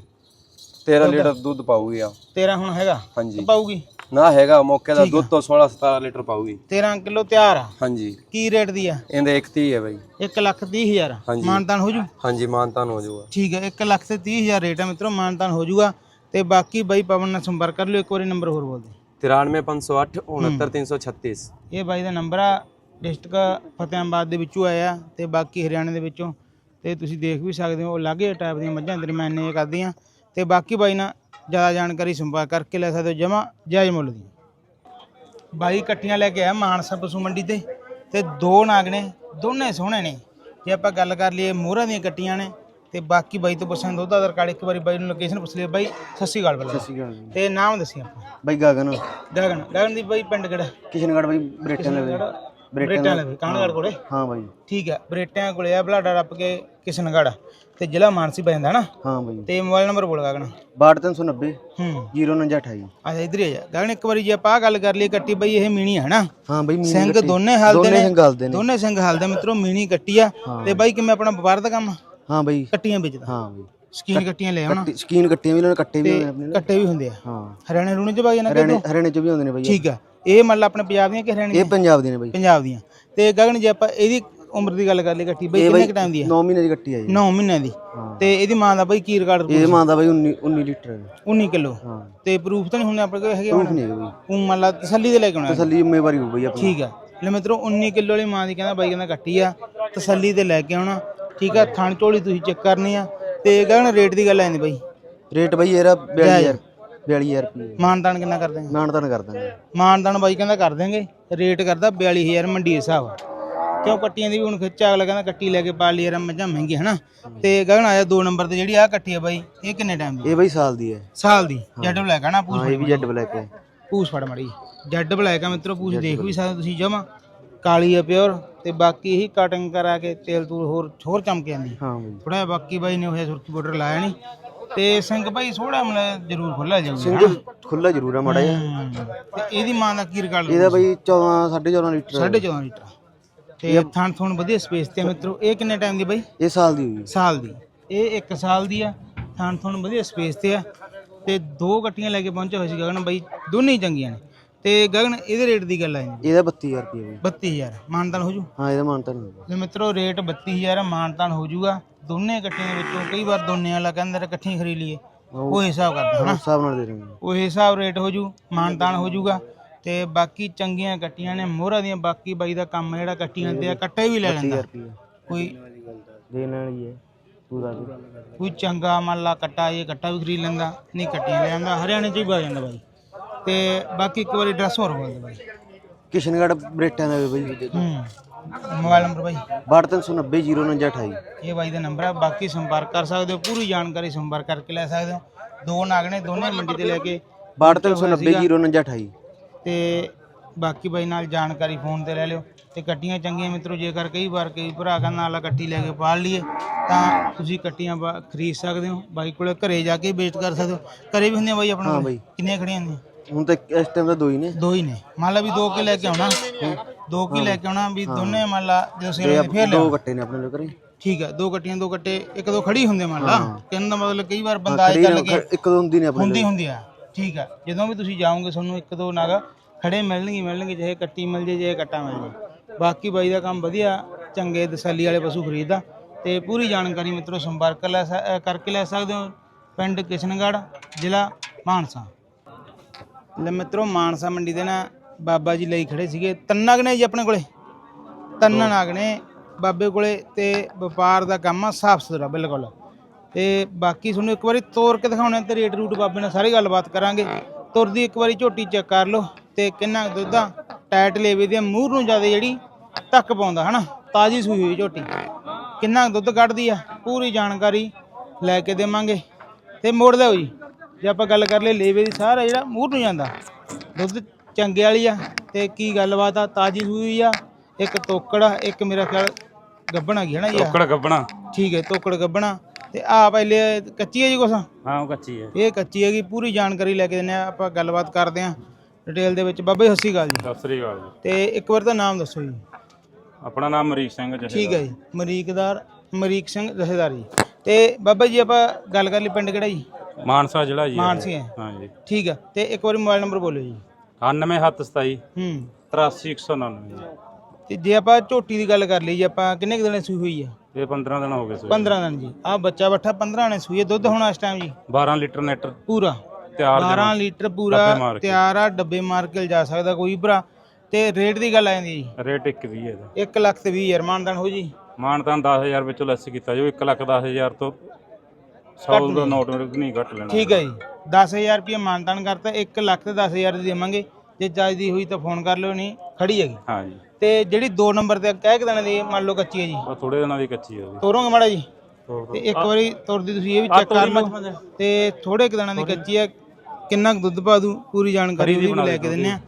13 ਲੀਟਰ ਦੁੱਧ ਪਾਊਗੀ ਆ। ਤੇਰਾ ਹੁਣ ਹੈਗਾ? ਹਾਂਜੀ। ਪਾਊਗੀ? ਨਾ ਹੈਗਾ ਮੌਕੇ ਦਾ ਦੁੱਧ ਤੋਂ 16 17 ਲੀਟਰ ਪਾਊਗੀ। 13 ਕਿਲੋ ਤਿਆਰ ਆ। ਹਾਂਜੀ। ਕੀ ਰੇਟ ਦੀ ਆ? ਇਹਦੇ 130 ਹੈ ਬਾਈ। 1 ਲੱਖ 30 ਹਜ਼ਾਰ। ਹਾਂਜੀ। ਮਾਨਤਾਨ ਹੋ ਜੂ? ਹਾਂਜੀ ਮਾਨਤਾਨ ਹੋ ਜਾਊਗਾ ਠੀਕ ਹੈ 1 ਲੱਖ ਤੇ 30 ਹਜ਼ਾਰ ਰੇਟ ਹੈ ਮਿੱਤਰੋ ਮਾਨਤਾਨ ਹੋ ਜੂਗਾ। ਤੇ ਬਾਕੀ ਬਾਈ ਪਵਨ ਨਾਲ ਸੰਪਰਕ ਕਰ ਲਿਓ ਇੱਕ ਵਾਰੀ ਨੰਬਰ ਹੋਰ ਬੋਲ ਦੇ 93508 69336 ਇਹ ਬਾਈ ਦਾ ਨੰਬਰ ਆ ਡਿਸਟ੍ਰਿਕਟ ਫਤਿਆਬਾਦ ਦੇ ਵਿੱਚੋਂ ਆਇਆ ਤੇ ਬਾਕੀ ਹਰਿਆਣੇ ਦੇ ਵਿੱਚੋਂ। ਤੇ ਤੁਸੀਂ ਦੇਖ ਵੀ ਸਕਦੇ ਹੋ ਅਲੱਗੇ ਟਾਈਪ ਦੀਆਂ ਮੱਝਾਂ ਦਰਮਿਆਨੇ ਕਰਦੀਆਂ। ਤੇ ਬਾਕੀ ਬਾਈ ਨਾਲ ਜ਼ਿਆਦਾ ਜਾਣਕਾਰੀ ਸੰਪਰਕ ਕਰਕੇ ਲੈ ਸਕਦੇ ਹੋ ਜਮਾ ਜਾਇਜ਼ ਮੁੱਲ ਦੀ। ਬਾਈ ਕੱਟੀਆਂ ਲੈ ਕੇ ਆਇਆ ਮਾਨਸਾ ਪਸ਼ੂ ਮੰਡੀ ਤੇ ਤੇ ਦੋ ਨਾਗ ਨੇ ਦੋਨੇ ਸੋਹਣੇ ਨੇ। ਜੇ ਆਪਾਂ ਗੱਲ ਕਰ ਲਈਏ ਮੋਹਰਾਂ ਦੀਆਂ ਕੱਟੀਆਂ ਨੇ ਤੇ ਬਾਕੀ ਬਾਈ ਤੋਂ ਪੁੱਛਾਂ ਦੁੱਧ ਆਦਰ ਕਾਰਡ ਇੱਕ ਵਾਰੀ ਬਾਈ ਨੂੰ ਲੋਕੇਸ਼ਨ ਪੁੱਛ ਲਿਓ। ਬਾਈ ਸਤਿ ਸ਼੍ਰੀ ਅਕਾਲ ਪਹਿਲਾਂ। ਤੇ ਨਾਮ ਦੱਸੀ ਆਪਾਂ। ਬਾਈ ਗਾਗਨ। ਗਗਨ। ਗਗਨ ਦੀ ਬਾਈ ਪਿੰਡ ਕਿਹੜਾ? ਕਿਸ਼ਨਗੜ ਬਾਈ ਬਰੇਟਾਂ ਦੇ ਬਰੇਟਿਆਂ ਦੇ ਕਾਨਗੜ ਕੋਲੇ? ਹਾਂ ਬਾਈ। ਠੀਕ ਹੈ ਬਰੇਟਿਆਂ ਕੋਲੇ ਆ ਬਲਾਡਾ ਰੱਪ ਕੇ ਕਿਸ਼ਨਗੜ ਤੇ ਜ਼ਿਲ੍ਹਾ ਮਾਨਸੀ ਪੈ ਜਾਂਦਾ ਨਾ? ਹਾਂ ਬਾਈ। ਤੇ ਮੋਬਾਈਲ ਨੰਬਰ ਬੋਲ ਗਗਨ। 6390 ਹੂੰ। 0928 ਅੱਛਾ ਇਧਰ ਹੀ ਆ ਜਾ। ਗਗਨ ਇੱਕ ਵਾਰੀ ਜੇ ਆਪਾਂ ਆਹ ਗੱਲ ਕਰ ਲਈਏ ਕੱਟੀ ਬਈ ਇਹ ਮੀਣੀ ਹੈ ਨਾ ਹਾਂ ਬਾਈ ਮੀਨੀ ਸਿੰਘ ਕੱਟੀ। ਦੋਨੇ ਹਲਦੇ ਦੋਨੇ ਨੇ। ਸਿੰਘ ਹਲਦੇ ਨੇ। ਦੋਨੇ ਸਿੰਘ ਹਲਦੇ ਮਿੱਤਰੋ ਮੀਣੀ ਕੱਟੀ ਆ। ਤੇ ਬਾਈ ਕਿਵੇਂ ਆਪਣਾ ਵਪਾਰ ਦਾ ਕੰਮ? ਹਾਂ ਬਾਈ। ਕੱਟੀਆਂ ਵੇਚਦਾ। ਹਾਂ ਬਾਈ। ਸਕੀਨ ਕੱਟੀਆਂ ਲੈ ਆਉਣਾ। ਕੱਟੀ- ਸਕੀਨ ਕੱਟੀਆਂ ਵੀ ਇਹਨਾਂ ਨੇ ਕੱਟੇ ਵੀ ਹੋਏ ਆਪਣੇ। ਕੱਟੇ ਵੀ ਹੁੰਦੇ ਆ। ਹਾਂ। ਹਰਿਆਣੇ ਰੂਣੇ ਚ ਬਾਈ ਨਾ ਹਰਿਆਣੇ ਹਰਿਆਣੇ ਚ ਵੀ ਆਉਂਦੇ ਨੇ ਬਾਈ। ਠੀਕ ਆ। ਇਹ ਮਤਲਬ ਆਪਣੇ ਪੰਜਾਬ ਦੀਆਂ ਕਿ ਹਰਿਆਣੇ ਇਹ ਦੀਆਂ? ਪੰਜਾਬ ਦੇ ਨੇ ਬਾਈ। ਪੰਜਾਬ ਦੀਆਂ। ਤੇ ਗਗਨ ਜੇ ਆਪਾਂ ਇਹਦੀ ਉਮਰ ਦੀ ਗੱਲ ਕਰ ਲਈ ਕੱਟੀ ਬਈ ਕਿੰਨੇ ਟਾਈਮ ਦੀ ਹੈ 9 ਮਹੀਨੇ ਦੀ ਕੱਟੀ ਆ ਜੀ। 9 ਮਹੀਨਿਆਂ ਦੀ। ਹਾਂ। ਤੇ ਇਹਦੀ ਮਾਂ ਦਾ ਬਈ ਕੀ ਰਿਕਾਰਡ ਇਹ ਮਾਂ ਦਾ ਬਾਈ 19 19 ਲੀਟਰ ਹੈ 19 ਕਿਲੋ। ਹਾਂ। ਤੇ ਪ੍ਰੂਫ ਤਾਂ ਨਹੀਂ ਹੁੰਦੇ ਆਪਣੇ ਕੋਲ ਹੈਗੇ ਪ੍ਰੂਫ ਹੁਣ? ਨਹੀਂ ਹੈਗਾ ਬਾਈ। ਉਹ ਮੰਨ ਲਾ ਤਸੱਲੀ ਦੇ ਲੈ ਕੇ ਆਉਣਾ। ਤਸੱਲੀ ਜ਼ਿੰਮੇਵਾਰੀ ਹੋ ਬਾਈ ਆਪਣੀ। ਠੀਕ ਆ। ਲੈ ਮਿੱਤਰੋ 19 ਕਿਲੋ ਵਾਲੀ ਮਾਂ ਦੀ ਕਹਿੰਦਾ ਬਾਈ ਕਹਿੰਦਾ ਕੱਟੀ ਆ। ਤਸੱਲੀ ਤੇ ਲੈ ਕੇ ਆਉਣਾ। ਠੀਕ ਆ ਥਣ ਝੋਲੀ ਤੁਸੀਂ ਚੈੱਕ ਕਰਨੀ ਆ ਤੇ ਗਗਨ ਰੇਟ ਦੀ ਗੱਲ ਆਂਦੀ ਬਾਈ। ਰੇਟ ਬਾਈ ਇਹਦਾ 42000 42000 ਰੁਪਏ ਮਾਨਦਾਨ ਕਿੰਨਾ ਕਰ ਦੇਂਗੇ ਮਾਨਤਾਨ ਕਰ ਦਾਂਗੇ ਮਾਨਦਾਨ ਬਾਈ ਕਹਿੰਦਾ ਕਰ ਦੇਂਗੇ ਰੇਟ ਕਰਦਾ 42000 ਮੰਡੀ ਦੇ ਹਿਸਾਬ ਕਿਉਂ ਕੱਟੀਆਂ ਦੀ ਵੀ ਹੁਣ ਖਿੱਚਾ ਅਗਲਾ ਕਹਿੰਦਾ ਕੱਟੀ ਲੈ ਕੇ ਪਾਲ ਲਈ ਯਾਰ ਮੱਝਾਂ ਮਹਿੰਗੀ ਹਨਾ। ਤੇ ਗਗਨ ਆਇਆ 2 ਨੰਬਰ ਤੇ ਜਿਹੜੀ ਆ ਕੱਟੀ ਆ ਬਾਈ ਇਹ ਕਿੰਨੇ ਟਾਈਮ ਦੀ ਇਹ ਬਾਈ ਸਾਲ ਦੀ ਹੈ ਸਾਲ ਦੀ ਜੱਡ ਬਲੈਕ ਆ ਨਾ ਪੂਛ ਹਾਂ ਇਹ ਵੀ ਜੈਡ ਬਲੈਕ ਹੈ ਪੂਛ ਫੜ ਮੜੀ ਜੱਡ ਬਲੈਕ ਆ ਮਿੱਤਰੋ ਪੂਛ ਦੇਖ ਵੀ ਸਕਦੇ ਤੁਸੀਂ ਜਮਾ। ਕਾਲੀ ਆ ਪਿਓਰ ਤੇ ਬਾਕੀ ਇਹੀ ਕਟਿੰਗ ਕਰਾ ਕੇ ਤੇਲ ਤੂਲ ਹੋਰ ਹੋਰ ਚਮਕ ਜਾਂਦੀ ਹਾਂ। ਬਾਈ। ਥੋੜਾ ਬਾਕੀ ਬਾਈ ਨੇ ਉਹ ਸੁਰਖੀ ਬਾਰਡਰ ਲਾਇਆ ਨਹੀਂ ਤੇ ਸਿੰਘ ਬਾਈ ਥੋੜਾ ਮਤਲਬ ਜ਼ਰੂਰ ਖੁੱਲਾ ਜਾਊਗਾ। ਸਿੰਘ ਖੁੱਲਾ ਜ਼ਰੂਰ ਆ ਮਾੜਾ ਜਿਹਾ। ਤੇ ਇਹਦੀ ਮਾਂ ਦਾ ਕੀ ਰਿਕਾਰਡ ਇਹਦਾ ਬਾਈ 14 14.5 ਲੀਟਰ। ਹੈ। 14.5 ਲੀਟਰ। ਤੇ ਥਣ ਥਣ ਵਧੀਆ ਸਪੇਸ ਤੇ ਮਿੱਤਰੋ। ਇਹ ਕਿੰਨੇ ਟਾਈਮ ਦੀ ਬਾਈ? ਇਹ ਸਾਲ ਦੀ ਹੋਈ ਸਾਲ ਦੀ। ਇਹ 1 ਸਾਲ ਦੀ ਆ। ਥਣ ਥਣ ਵਧੀਆ ਸਪੇਸ ਤੇ ਆ। ਤੇ ਦੋ ਗੱਟੀਆਂ ਲੈ ਕੇ ਪਹੁੰਚੇ ਹੋਏ ਸੀ ਗਗਨ। ਬਾਈ ਦੋਨੇ ਹੀ ਚੰਗੀਆਂ ਨੇ। ਤੇ ਗਗਨ ਇਹਦੇ ਰੇਟ ਦੀ ਗੱਲ ਆ ਜੀ। ਇਹਦਾ 32000 ਰੁਪਏ ਬਾਈ 32000 ਮਾਨਤਾਨ ਹੋ ਜੂ? ਹਾਂ ਇਹਦਾ ਮਾਨਤਾਨ ਨਹੀਂ ਹੋਊਗਾ। ਤੇ ਮਿੱਤਰੋ ਰੇਟ 32000 ਮਾਨਤਾਨ ਹੋ ਜੂਗਾ। ਦੋਨੇ ਦੇ ਵਿੱਚੋਂ ਕਈ ਵਾਰ ਦੋਨੇ ਵਾਲਾ ਕਹਿੰਦਾ ਰ ਇਕੱਠੀਆਂ ਖਰੀਦ ਲਈਏ। ਉਹ ਹਿਸਾਬ ਕਰਦਾ ਹਨਾ? ਉਸ ਹਿਸਾਬ ਨਾਲ ਦੇ ਦੇਵਾਂਗੇ। ਉਹ ਹਿਸਾਬ ਰੇਟ ਹੋ ਜੂ ਮਾਨਤਾਨ ਹੋ ਜੂਗਾ। ਤੇ ਬਾਕੀ ਚੰਗੀਆਂ ਕੱਟੀਆਂ ਨੇ ਮੋਹਰਾ ਦੀਆਂ ਬਾਕੀ ਬਾਈ ਦਾ ਕੰਮ ਜਿਹੜਾ ਕੱਟੀਆਂ ਤੇ ਆ ਕੱਟੇ ਵੀ ਲੈ ਲੈਂਦਾ। ਰੁਪਏ। ਕੋਈ ਦੇਣ ਵਾਲੀ ਹੈ ਪੂਰਾ ਜੀ ਕੋਈ ਚੰਗਾ ਮੰਨ ਲਾ ਕੱਟਾ ਇਹ ਕੱਟਾ ਵੀ ਖਰੀਦ ਲੈਂਦਾ ਨਹੀਂ ਕੱਟੀਆਂ ਲੈ ਆਂਦਾ ਹਰਿਆਣੇ ਚ ਵੀ ਪਾ ਜਾਂਦਾ ਬਾਈ। ਤੇ ਬਾਕੀ ਇੱਕ ਵਾਰੀ ਐਡਰੈਸ ਹੋਰ ਬੋਲ ਦੇ ਬਾਈ। ਕਿਸ਼ਨਗੜ ਬਰੇਟਾਂ ਦਾ ਵੀ ਬਾਈ। ਹੂੰ ਮੋਬਾਈਲ ਨੰਬਰ ਬਾਈ। 6390 ਇਹ ਬਾਈ ਦਾ ਨੰਬਰ ਹੈ ਬਾਕੀ ਸੰਪਰਕ ਕਰ ਸਕਦੇ ਹੋ ਪੂਰੀ ਜਾਣਕਾਰੀ ਸੰਪਰਕ ਕਰਕੇ ਲੈ ਸਕਦੇ ਹੋ। ਦੋ ਨਾਗ ਨੇ ਦੋਨੇ ਮੰਡੀ ਤੇ ਲੈ ਕੇ 6390 ਤੇ ਬਾਕੀ ਬਾਈ ਨਾਲ ਜਾਣਕਾਰੀ ਫੋਨ ਤੇ ਲੈ ਲਿਓ। ਤੇ ਕੱਟੀਆਂ ਚੰਗੀਆਂ ਮਿੱਤਰੋ ਜੇਕਰ ਕਈ ਵਾਰ ਕਈ ਭਰਾ ਕਹਿੰਦਾ ਨਾਲਾ ਕੱਟੀ ਲੈ ਕੇ ਪਾਲ ਲਈਏ ਤਾਂ ਤੁਸੀਂ ਕੱਟੀਆਂ ਬਾ- ਖਰੀਦ ਸਕਦੇ ਹੋ। ਬਾਈ ਕੋਲੇ ਘਰੇ ਜਾ ਕੇ ਵੇਟ ਕਰ ਸਕਦੇ ਹੋ। ਘਰੇ ਵੀ ਹੁੰਦੀਆਂ ਬਾਈ ਆਪਣੇ? ਹਾਂ ਕੋਲ ਬਾਈ। ਕਿੰਨੀਆਂ ਖੜੀਆਂ ਹੁੰਦੀਆਂ? ਹੁਣ ਤਾਂ ਇਸ ਟਾਈਮ ਤਾਂ ਦੋ ਹੀ ਨੇ। ਦੋ ਹੀ ਨੇ। ਮੰਨ ਲਾ ਵੀ ਦੋ ਕੇ ਲੈ ਕੇ ਆਉਣਾ। ਦੋ ਕੀ ਲੈ ਕੇ ਆਉਣਾ ਵੀ ਦੋਨੇ ਮੰਨ ਲਾ ਜਦੋਂ ਸੇਲ ਹੁੰਦੀ ਫੇਰ ਦੋ ਕੱਟੇ ਨੇ ਆਪਣੇ ਲੋਕ ਘਰੇ ਠੀਕ ਹੈ ਦੋ ਕੱਟੀਆਂ ਦੋ ਕੱਟੇ ਇੱਕ ਦੋ ਖੜੀ ਹੁੰਦੇ ਮੰਨ ਲਾ। ਕਹਿਣ ਦਾ ਮਤਲਬ ਕਈ ਵਾਰ ਬੰਦਾ ਆਏ ਚੱਲ ਕੇ ਇੱਕ ਦੋ ਹੁੰਦੀ ਨੇ ਆਪਣੇ ਹੁੰਦੀ ਹੁੰਦੀ ਆ। ਠੀਕ ਆ। ਜਦੋਂ ਵੀ ਤੁਸੀਂ ਜਾਓਗੇ ਤੁਹਾਨੂੰ ਇੱਕ ਦੋ ਨਗ ਖੜੇ ਮਿਲਣਗੇ ਮਿਲਣਗੇ ਚਾਹੇ ਕੱਟੀ ਮਿਲ ਜੇ ਚਾਹੇ ਕੱਟਾ ਮਿਲ ਜੇ। ਬਾਕੀ ਬਾਈ ਦਾ ਕੰਮ ਵਧੀਆ ਚੰਗੇ ਤਸੱਲੀ ਵਾਲੇ ਪਸ਼ੂ ਖਰੀਦਦਾ। ਤੇ ਪੂਰੀ ਜਾਣਕਾਰੀ ਮਿੱਤਰੋ ਸੰਪਰਕ ਲੈ ਕਰਕੇ ਲੈ ਸਕਦੇ ਹੋ। ਪਿੰਡ ਕਿਸ਼ਨਗੜ੍ਹ ਜ਼ਿਲ੍ਹਾ ਮਾਨਸਾ। ਲੈ ਮਿੱਤਰੋ, ਮਾਨਸਾ ਮੰਡੀ ਦੇ ਨਾ ਬਾਬਾ ਜੀ ਲਈ ਖੜੇ ਸੀਗੇ। ਤੰਨਾ ਨਗ ਨੇ ਜੀ ਆਪਣੇ ਕੋਲੇ? ਤਿੰਨ ਨਗ ਨੇ ਬਾਬੇ ਕੋਲੇ ਤੇ ਵਪਾਰ ਦਾ ਕੰਮ ਆ, ਸਾਫ਼ ਸੁਥਰਾ, ਬਿਲਕੁਲ। ਤੇ ਬਾਕੀ ਤੁਹਾਨੂੰ ਇੱਕ ਵਾਰੀ ਤੋਰ ਕੇ ਦਿਖਾਉਣਾ ਤੇ ਰੇਟ ਰੂਟ ਬਾਬੇ ਨਾਲ ਸਾਰੀ ਗੱਲਬਾਤ ਕਰਾਂਗੇ। ਤੁਰਦੀ ਇੱਕ ਵਾਰੀ ਝੋਟੀ ਚੈੱਕ ਕਰ ਲਓ ਤੇ ਕਿੰਨਾ ਕੁ ਦੁੱਧ ਆ। ਟਾਈਟ ਲੇਵੇ ਦੀ ਮੂੰਹ ਨੂੰ ਜ਼ਿਆਦਾ ਜਿਹੜੀ ਧੱਕ ਪਾਉਂਦਾ, ਹਨਾ? ਤਾਜੀ ਸੂਈ ਹੋਈ ਝੋਟੀ। ਕਿੰਨਾ ਕੁ ਦੁੱਧ ਕੱਢਦੀ ਆ, ਪੂਰੀ ਜਾਣਕਾਰੀ ਲੈ ਕੇ ਦੇਵਾਂਗੇ। ਤੇ ਮੋੜ ਦਿਓ ਜੀ। ਜੇ ਆਪਾਂ ਗੱਲ ਕਰ ਲਈ ਲੇਵੇ ਦੀ ਸਾਰਾ ਜਿਹੜਾ ਮੂੰਹ ਨੂੰ ਜਾਂਦਾ। ਦੁੱਧ ਚੰਗੇ ਵਾਲੀ ਆ ਤੇ ਕੀ ਗੱਲਬਾਤ ਆ? ਤਾਜੀ ਸੂਈ ਹੋਈ ਆ ਇੱਕ ਤੋਕੜ ਆ ਇੱਕ ਮੇਰਾ ਖਿਆਲ ਗੱਬਣ ਆ ਗਈ ਹਨਾ ਜੀ ਆਹ? ਟੋਕੜ ਗੱਬਣਾ ਠੀਕ ਹੈ ਤੋਕੜ ਗੱਬਣਾ ਤੇ ਆ ਪਹਿਲੇ ਕੱਚੀ ਹੈ ਜੀ ਕੁਛ? ਹਾਂ ਉਹ ਕੱਚੀ ਹੈ ਇਹ ਕੱਚੀ ਹੈਗੀ ਪੂਰੀ ਜਾਣਕਾਰੀ ਲੈ ਕੇ ਦਿੰਨੇ ਆ ਆਪਾਂ ਗੱਲਬਾਤ ਕਰਦੇ ਆ। ਡਿਟੇਲ ਦੇ ਵਿੱਚ। ਬਾਬਾ ਜੀ ਸਤਿ ਸ਼੍ਰੀ ਅਕਾਲ ਜੀ। ਸਤਿ ਸ੍ਰੀ ਅਕਾਲ ਜੀ। ਤੇ ਇੱਕ ਵਾਰ ਤਾਂ ਨਾਮ ਦੱਸੋ ਜੀ। ਆਪਣਾ ਨਾਮ ਮਰੀਕ ਸਿੰਘ ਜਹੇਦਾਰ ਠੀਕ ਹੈ ਜੀ। ਮਰੀਕਦਾਰ ਮਰੀਕ ਸਿੰਘ ਜਥੇਦਾਰ ਜੀ। ਤੇ ਬਾਬਾ ਜੀ ਆਪਾਂ ਗੱਲ ਕਰ ਲਈ ਪਿੰਡ ਕਿਹੜਾ ਜੀ? ਮਾਨਸਾ ਜਿਹੜਾ ਜੀ ਮਾਨਸੀ ਹੈ। ਹਾਂ ਜੀ ਠੀਕ ਆ ਤੇ ਇੱਕ ਵਾਰੀ ਮੋਬਾਈਲ ਨੰਬਰ ਬੋਲੋ ਜੀ। 9727 ਹੂੰ। 83199 ਤੇ ਜੇ ਆਪਾਂ ਝੋਟੀ ਦੀ ਗੱਲ ਕਰ ਲਈ ਜੀ ਆਪਾਂ ਕਿੰਨੇ ਕੁ ਦਿਨਾਂ ਦੀ ਸੂਈ ਹੋਈ ਆ ਇਹ 15 ਦਿਨ ਹੋ ਗਏ ਸੋ 15 ਦਿਨ ਜੀ। ਆ ਬੱਚਾ ਬੱਠਾ 15 ਨੇ ਸੂਈ ਆ ਦੁੱਧ ਹੁਣ ਇਸ ਟਾਈਮ ਜੀ? 12 ਲੀਟਰ ਨੈਟ ਪੂਰਾ। ਤਿਆਰ 12 ਲੀਟਰ ਪੂਰਾ। ਮਾਰ ਕੇ। ਤਿਆਰ ਆ ਡੱਬੇ ਮਾਰ ਕੇ ਜਾ ਸਕਦਾ ਕੋਈ ਭਰਾ। ਤੇ ਰੇਟ ਦੀ ਗੱਲ ਆ ਜਾਂਦੀ ਜੀ? ਰੇਟ 1 ਵੀ ਹੈ ਇਹਦਾ। 1 ਲੱਖ ਤੇ 20 ਹਜ਼ਾਰ। ਮਾਨਦਾਨ ਹੋ ਜੀ? ਮਾਨਤਾਨ 10000 ਵਿੱਚੋਂ ਲੈਸ ਕੀਤਾ ਜੋ 1 ਲੱਖ 10000 ਤੋਂ 100 ਦਾ ਨੋਟ ਨਹੀਂ ਘੱਟ ਲੈਣਾ। ਠੀਕ ਹੈ ਜੀ। 10000 ਰੁਪਏ ਮਾਨਦਾਨ ਕਰਤਾ 1 ਲੱਖ ਤੇ 10000 ਦੀ ਦੇਵਾਂਗੇ। ਜੇ ਚਾਹੀਦੀ ਹੋਈ ਤਾਂ ਫੋਨ ਕਰ ਲਿਓ ਨਹੀਂ ਖੜੀ ਹੈਗੀ। ਹਾਂ ਜੀ। ਤੇ ਜਿਹੜੀ 2 ਨੰਬਰ ਤੇ ਕਹਿ ਕਿ ਦਿਨਾਂ ਦੀ ਮੰਨ ਲਓ ਕੱਚੀ ਹੈ ਜੀ। ਉਹ ਥੋੜੇ ਦਿਨਾਂ ਦੀ ਕੱਚੀ ਹੈ ਜੀ ਤੋਰੋਗੇ ਮਾੜਾ ਜੀ। ਤੋਰ ਤੇ ਇੱਕ ਵਾਰੀ ਤੁਰਦੀ ਤੁਸੀਂ ਇਹ ਵੀ ਚੈੱਕ ਕਰ ਲਓ। ਤੇ ਥੋੜੇ ਕੁ ਦਿਨਾਂ ਦੀ ਕੱਚੀ ਹੈ। ਕਿੰਨਾ ਕੁ ਦੁੱਧ ਪਾ ਦੂ ਪੂਰੀ ਜਾਣਕਾਰੀ ਉਹਦੀ ਵੀ ਲੈ ਕੇ ਦਿੰਨੇ ਆ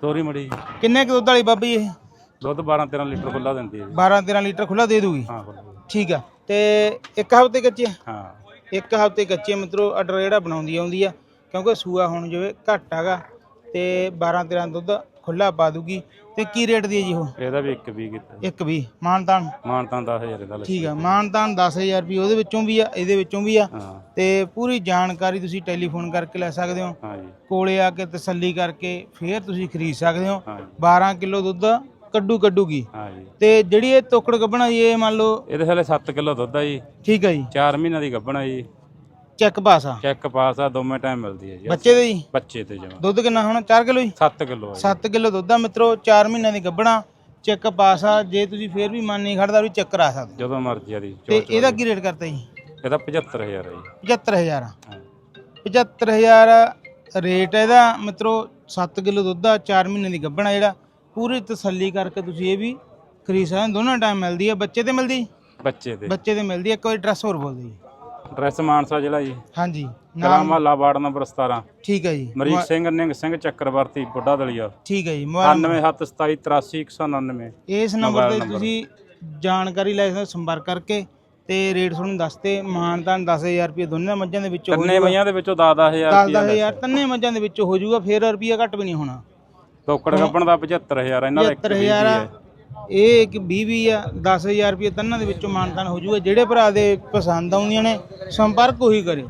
ਤੋਰੀ ਮੜੀ ਕਿੰਨੇ ਕੁ ਦੁੱਧ ਵਾਲੀ ਬਾਬੀ ਇਹ? ਦੁੱਧ 12 13 ਲੀਟਰ ਖੁੱਲਾ ਦਿੰਦੀ ਹੈ ਜੀ। 12 13 ਲੀਟਰ ਖੁੱਲਾ ਦੇ ਦੂਗੀ ਹਾਂ। ਠੀਕ ਆ। ਤੇ ਇੱਕ ਹਫ਼ਤੇ ਕੱਚੀ ਹਾਂ। ਇੱਕ ਹਫ਼ਤੇ ਕੱਚੇ ਮਿੱਤਰੋ ਆਰਡਰ ਜਿਹੜਾ ਬਣਾਉਂਦੀ ਆਉਂਦੀ ਆ ਕਿਉਂਕਿ ਸੂਆ ਹੁਣ ਜਿਵੇਂ ਘੱਟ ਹੈਗਾ ਤੇ 12 13 ਦੁੱਧ ਖੁੱਲਾ ਪਾ ਦੂਗੀ। ਤੇ ਕੀ ਰੇਟ ਦੀ ਹੈ ਜੀ ਉਹ? ਇਹਦਾ ਵੀ 1 ਵੀ ਕੀਤਾ। ਇੱਕ ਵੀ ਮਾਨਤਾਨ? ਮਾਨਤਾਨ 10000 ਇਹਦਾ ਠੀਕ ਆ ਮਾਨਤਾਨ 10000 ਰੁਪਏ ਉਹਦੇ ਵਿੱਚੋਂ ਵੀ ਆ ਇਹਦੇ ਵਿੱਚੋਂ ਵੀ ਆ। ਹਾਂ। ਤੇ ਪੂਰੀ ਜਾਣਕਾਰੀ ਤੁਸੀਂ ਟੈਲੀਫੋਨ ਕਰਕੇ ਲੈ ਸਕਦੇ ਹੋ। ਹਾਂ ਜੀ। ਕੋਲੇ ਆ ਕੇ ਤਸੱਲੀ ਕਰਕੇ ਫੇਰ ਤੁਸੀਂ ਖਰੀਦ ਸਕਦੇ ਹੋ। ਹਾਂ ਜੀ। 12 ਕਿਲੋ ਦੁੱਧ ਕੱਡੂ ਕੱਡੂਗੀ ਹਾਂ ਜੀ ਤੇ ਜਿਹੜੀ ਇਹ ਤੋਕੜ ਗੱਬਣਾ ਜੀ ਇਹ ਮੰਨ ਲਓ ਇਹਦੇ ਹਲੇ 7 ਕਿਲੋ ਦੁੱਧ ਆ ਜੀ। ਠੀਕ ਆ ਜੀ। 4 ਮਹੀਨਿਆਂ ਦੀ ਗੱਭਣ ਆ ਜੀ। ਚੈੱਕ ਪਾਸ ਆ। ਚੈੱਕ ਪਾਸ ਆ ਦੋਵੇਂ ਟਾਈਮ ਮਿਲਦੀ ਹੈ ਜੀ। ਬੱਚੇ ਦੇ ਜੀ? ਬੱਚੇ ਤੇ ਜਮਾ। ਦੁੱਧ ਕਿੰਨਾ ਹੋਣਾ? 4 ਕਿਲੋ ਜੀ? 7 ਕਿਲੋ ਆ ਜੀ। 7 ਕਿਲੋ ਦੁੱਧ ਆ ਮਿੱਤਰੋ 4 ਮਹੀਨਿਆਂ ਦੀ ਗੱਬਣਾ ਚੈੱਕ ਪਾਸ ਆ। ਜੇ ਤੁਸੀਂ ਫੇਰ ਵੀ ਮਨ ਨਹੀਂ ਖੜਦਾ ਵੀ ਚੈੱਕ ਕਰਾ ਸਕਦੇ ਜਦੋਂ ਮਰਜ਼ੀ ਆ ਦੀ ਤੇ ਇਹਦਾ ਕੀ ਰੇਟ ਕਰਤਾ ਜੀ? ਇਹਦਾ 75000 ਆ ਜੀ। 75000 ਹਾਂ। 75000 ਰੇਟ ਇਹਦਾ ਮਿੱਤਰੋ 7 ਕਿਲੋ ਦੁੱਧ ਆ 4 ਮਹੀਨੇ ਦੀ ਗੱਬਣਾ ਜਿਹੜਾ। ਪੂਰੀ ਤਸੱਲੀ ਕਰਕੇ ਤੁਸੀਂ ਇਹ ਵੀ ਖਰੀਦ ਸਕਦੇ ਹੋ। ਦੋਨੋਂ ਟਾਈਮ ਮਿਲਦੀ ਹੈ ਬੱਚੇ ਤੇ ਮਿਲਦੀ? ਬੱਚੇ ਤੇ। ਬੱਚੇ ਤੇ ਮਿਲਦੀ ਹੈ ਇੱਕ ਵਾਰੀ ਡਰੈਸ ਹੋਰ ਬੋਲ ਦਿਓ ਜੀ। ਡਰੈਸ ਮਾਨਸਾ ਜ਼ਿਲ੍ਹਾ ਜੀ। ਹਾਂਜੀ। ਕਲਾ ਨਾਮ ਮਹੱਲਾ ਵਾਰਡ ਨੰਬਰ 17 ਠੀਕ ਹੈ ਜੀ। ਮਰੀਕ ਸਿੰਘ ਨਿੰਗ ਸਿੰਘ ਚੱਕਰਵਰਤੀ ਬੁੱਢਾ ਦਲੀਆ। ਠੀਕ ਹੈ ਜੀ। 9772783199 ਇਸ ਨੰਬਰ ਤੇ ਤੁਸੀਂ ਜਾਣਕਾਰੀ ਲੈ ਸਕਦੇ ਹੋ ਸੰਪਰਕ ਕਰਕੇ ਤੇ ਰੇਟ ਤੁਹਾਨੂੰ ਦੱਸਤੇ ਮਾਨਦਾਨ 10000 ਰੁਪਏ ਦੋਨਾਂ ਮੱਝਾਂ ਦੇ ਵਿੱਚੋਂ ਹੋ ਤਿੰਨੇ ਮਈਆਂ ਦੇ ਵਿੱਚੋਂ 10000 10 10000 ਤਿੰਨੇ ਮੱਝਾਂ ਦੇ ਵਿੱਚੋਂ ਹੋ ਜਾਊਗਾ ਫੇਰ ਰੁਪਈਆ ਘੱਟ ਵੀ ਨਹੀਂ ਹੋਣਾ। ਟੋਕੜ ਗੱਬਣ ਦਾ 75000 ਇਹਨਾਂ ਦਾ 1 75000 ਆ। ਇਹ ਇੱਕ 20 ਵੀ ਆ 10000 ਰੁਪਏ ਤਿੰਨਾਂ ਦੇ ਵਿੱਚੋਂ ਮਾਨਦਾਨ ਹੋ ਜਾਊਗਾ ਜਿਹੜੇ ਭਰਾ ਦੇ ਪਸੰਦ ਆਉਂਦੀਆਂ ਨੇ ਸੰਪਰਕ ਉਹੀ ਕਰੇ।